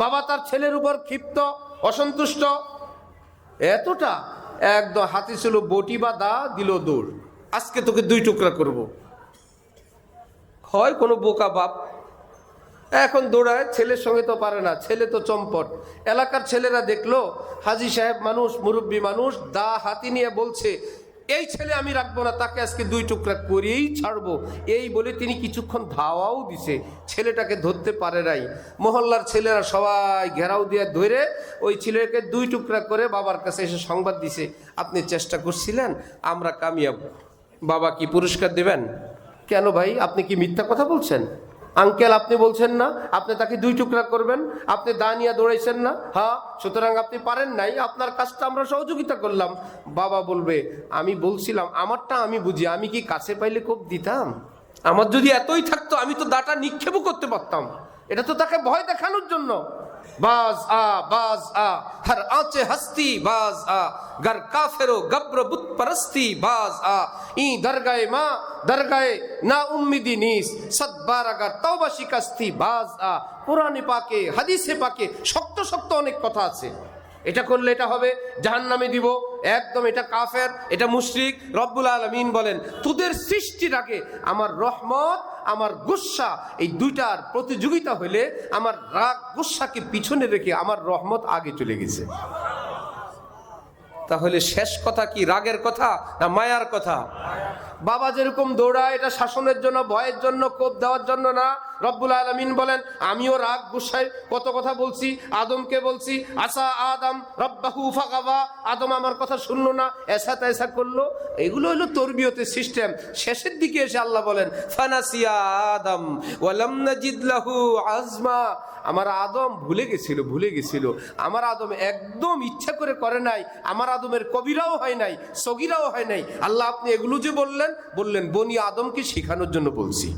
বাবা তার ছেলের উপর ক্ষিপ্ত, অসন্তুষ্ট। এতটা একদম হাতে ছিল, বটি বা দা দিল দৌড়। আজকে তোকে দুই টুকরা করব। হয় কোনো বোকা বাপ। এখন দৌড়ায়, ছেলের সঙ্গে তো পারে না, ছেলে তো চম্পট। এলাকার ছেলেরা দেখল, হাজি সাহেব মানুষ, মুরব্বী মানুষ, দা হাতি নিয়ে বলছে এই ছেলে আমি রাখব না, তাকে আজকে দুই টুকরা করেই ছাড়বো। এই বলে তিনি কিছুক্ষণ ধাওয়াও দিছে, ছেলেটাকে ধরতে পারে নাই। মহল্লার ছেলেরা সবাই ঘেরাও দিয়ে ধরে ওই ছেলেকে দুই টুকরা করে বাবার কাছে এসে সংবাদ দিছে, আপনি চেষ্টা করছিলেন, আমরা কামিয়াব। বাবা কি পুরস্কার দেবেন? কেন ভাই, আপনি কি মিথ্যা কথা বলছেন? আঙ্কেল, আপনি বলছেন না, আপনি তাকে দুই টুকরা করবেন, আপনি দা নিয়ে দৌড়াইছেন না? হ্যাঁ সুতরাং আপনি পারেন নাই, আপনার কাজটা আমরা সহযোগিতা করলাম। বাবা বলবে, আমি বলছিলাম, আমারটা আমি বুঝি, আমি কি কাছে পাইলে খুব দিতাম? আমার যদি এতই থাকতো, আমি তো দাটা নিক্ষেপও করতে পারতাম। এটা তো তাকে ভয় দেখানোর জন্য। বাজ আ বাজ আ। হর আঁচে হস্তি, বাজ আ। গর কাফেরো গব্র বুত পরস্তি, বাজ আ। ই দরগায়ে মা, দরগায়ে না উম্মিদি নিস। সদবার আগার তওবা শিকাস্তি, বাজ আ। কোরআনে পাকে, হাদিসে পাকে, শক্ত শক্ত অনেক কথা আছে। এটা করলে এটা হবে, জাহান্নামে দিব। একদম এটা কাফের, এটা মুশরিক। রব্বুল আলমিন বলেন, তোদের সৃষ্টির আগে আমার রহমত আমার গুসা, এই দুইটার প্রতিযোগিতা হলে আমার রাগ গুসাকে পিছনে রেখে আমার রহমত আগে চলে গেছে। তাহলে শেষ কথা কি, রাগের কথা না মায়ার কথা? বাবা যেরকম দৌড়ায়, এটা শাসনের জন্য, ভয়ের জন্য কোপ দেওয়ার জন্য না। রব্বুল আলমিন বলেন, আমিও রাগ গুসাই কত কথা বলছি, আদমকে বলছি, আসা আদম, রব্বাহু ফাকাবা আদম আমার কথা শুনলো না, এসা তেসা করল। এগুলো হলো তরবিয়তের সিস্টেম। শেষের দিকে এসে আল্লাহ বলেন, ফানাসিয়া আদম, ওয়ালাম নাজিদ লাহু আজমা। আমার আদম ভুলে গেছিল ভুলে গেছিল। আমার আদম একদম ইচ্ছা করে করে নাই। আমার আদমের কবিরাও হয় নাই, সগিরাও হয় নাই। আল্লাহ আপনি এগুলো যে বললেন বললেন বনি আদমকে শেখানোর জন্য বলছি।